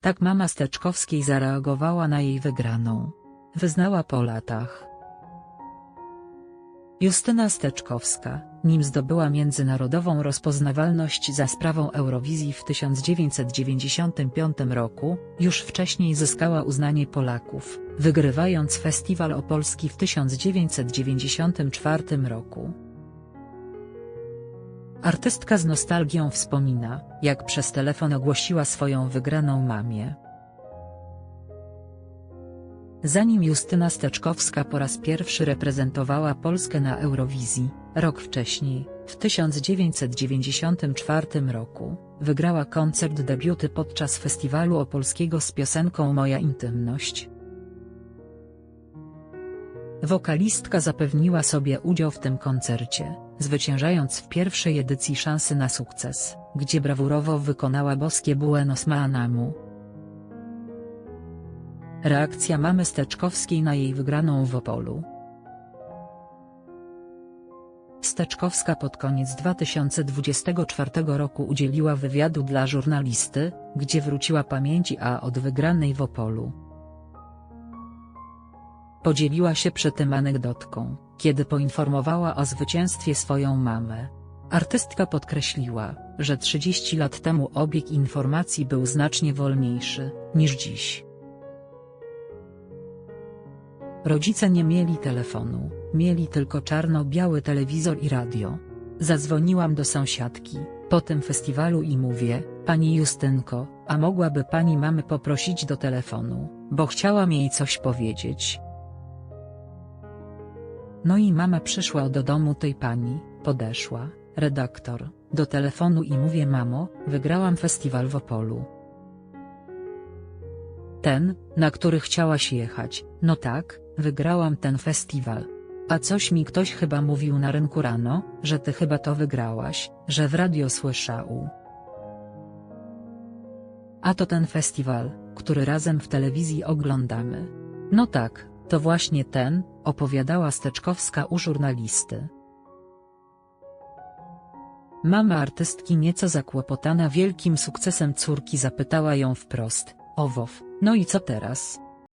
Tak mama Steczkowskiej zareagowała na jej wygraną. Wyznała po latach. Justyna Steczkowska, nim zdobyła międzynarodową rozpoznawalność za sprawą Eurowizji w 1995 roku, już wcześniej zyskała uznanie Polaków, wygrywając Festiwal Opolski w 1994 roku. Artystka z nostalgią wspomina, jak przez telefon ogłosiła swoją wygraną mamie. Zanim Justyna Steczkowska po raz pierwszy reprezentowała Polskę na Eurowizji, rok wcześniej, w 1994 roku, wygrała koncert debiuty podczas festiwalu opolskiego z piosenką Moja intymność. Wokalistka zapewniła sobie udział w tym koncercie, zwyciężając w pierwszej edycji szansy na sukces, gdzie brawurowo wykonała boskie Buenos Maanamu. Reakcja mamy Steczkowskiej na jej wygraną w Opolu. Steczkowska pod koniec 2024 roku udzieliła wywiadu dla żurnalisty, gdzie wróciła pamięci a od wygranej w Opolu. Podzieliła się przy tym anegdotką, kiedy poinformowała o zwycięstwie swoją mamę. Artystka podkreśliła, że 30 lat temu obieg informacji był znacznie wolniejszy, niż dziś. Rodzice nie mieli telefonu, mieli tylko czarno-biały telewizor i radio. Zadzwoniłam do sąsiadki, po tym festiwalu i mówię, pani Justynko, a mogłaby pani mamy poprosić do telefonu, bo chciałam jej coś powiedzieć. No i mama przyszła do domu tej pani, podeszła, redaktor, do telefonu i mówię mamo, wygrałam festiwal w Opolu. Ten, na który chciałaś jechać, no tak, wygrałam ten festiwal. A coś mi ktoś chyba mówił na rynku rano, że ty chyba to wygrałaś, że w radio słyszał. A to ten festiwal, który razem w telewizji oglądamy. No tak, to właśnie ten, opowiadała Steczkowska u żurnalisty. Mama artystki nieco zakłopotana wielkim sukcesem córki zapytała ją wprost, Owow, no i co teraz?